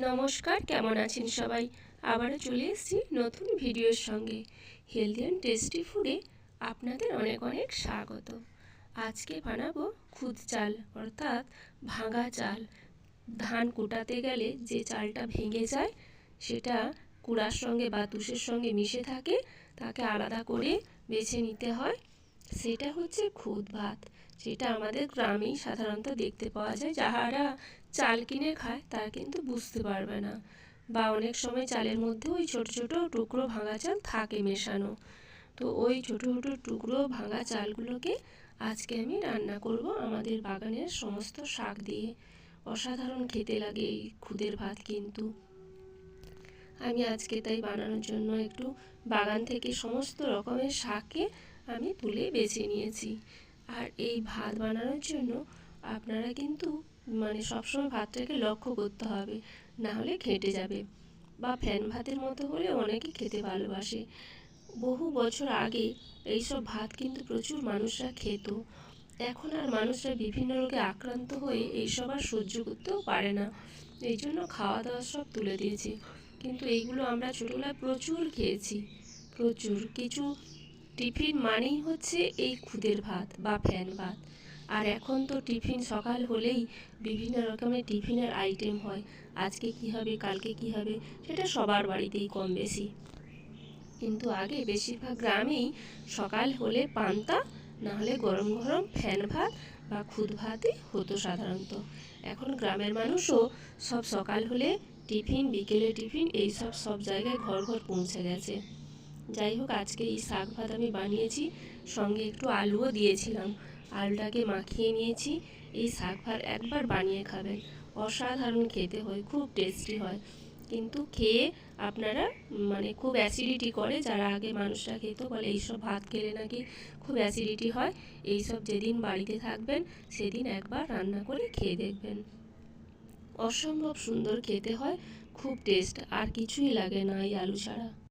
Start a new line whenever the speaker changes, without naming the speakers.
নমস্কার, কেমন আছেন সবাই? আবারও চলে এসেছি নতুন ভিডিওর সঙ্গে। হেলদি অ্যান্ড টেস্টি ফুডে আপনাদের অনেক অনেক স্বাগত। আজকে বানাবো খুদ চাল, অর্থাৎ ভাঙা চাল। ধান কুটাতে গেলে যে চালটা ভেঙে যায়, সেটা কুড়ার সঙ্গে বা তুষের সঙ্গে মিশে থাকে, তাকে আলাদা করে বেছে নিতে হয়। সেটা হচ্ছে খুদ ভাত। যেটা আমাদের গ্রামেই সাধারণত দেখতে পাওয়া যায়। যাহারা চাল কিনে খায়, তারা কিন্তু বুঝতে পারবে না। বা অনেক সময় চালের মধ্যে ওই ছোটো ছোটো টুকরো ভাঙা চাল থাকে মেশানো। তো ওই ছোটো ছোটো টুকরো ভাঙা চালগুলোকে আজকে আমি রান্না করব আমাদের বাগানের সমস্ত শাক দিয়ে। অসাধারণ খেতে লাগে এই খুদের ভাত কিন্তু। আমি আজকে তাই বানানোর জন্য একটু বাগান থেকে সমস্ত রকমের শাককে আমি তুলে বেছে নিয়েছি। আর এই ভাত বানানোর জন্য আপনারা কিন্তু মানে সবসময় ভাতটাকে লক্ষ্য করতে হবে, না হলে ঘেঁটে যাবে বা ফ্যান ভাতের মতো হলে অনেকে খেতে ভালোবাসে। বহু বছর আগে এইসব ভাত কিন্তু প্রচুর মানুষরা খেত। এখন আর মানুষরা বিভিন্ন রোগে আক্রান্ত হয়ে এইসব আর সহ্য করতেও পারে না। এই জন্য খাওয়া দাওয়া সব তুলে দিয়েছে। কিন্তু এইগুলো আমরা ছোটোবেলায় প্রচুর খেয়েছি। প্রচুর। কিছু টিফিন মানেই হচ্ছে এই খুদের ভাত বা ফ্যান ভাত। আর এখন তো টিফিন সকাল হলেই বিভিন্ন রকমের টিফিনের আইটেম হয়। আজকে কি হবে, কালকে কি হবে, সেটা সবার বাড়িতেই কম বেশি। কিন্তু আগে বেশিরভাগ গ্রামেই সকাল হলে পান্তা, নাহলে গরম গরম ফ্যান ভাত বা খুদ ভাতই হতো সাধারণত। এখন গ্রামের মানুষও সব সকাল হলে টিফিন, বিকেলে টিফিন, এইসব সব জায়গায় ঘর ঘর পৌঁছে গেছে। যাই হোক, আজকে এই শাক ভাত আমি বানিয়েছি, সঙ্গে একটু আলুও দিয়েছিলাম। আলুটাকে মাখিয়ে নিয়েছি, এই শাক ভাত একবার বানিয়ে খাবেন। অসাধারণ খেতে হয়, খুব টেস্টি হয়। কিন্তু খেয়ে আপনারা মানে খুব অ্যাসিডিটি করে, যারা আগে মানুষরা খেত, বলে এইসব ভাত খেলে নাকি খুব অ্যাসিডিটি হয়, এইসব যেদিন বাড়িতে থাকবেন, সেদিন একবার রান্না করে খেয়ে দেখবেন। অসম্ভব সুন্দর খেতে হয়, খুব টেস্ট আর কিছুই লাগে না এই আলু ছাড়া।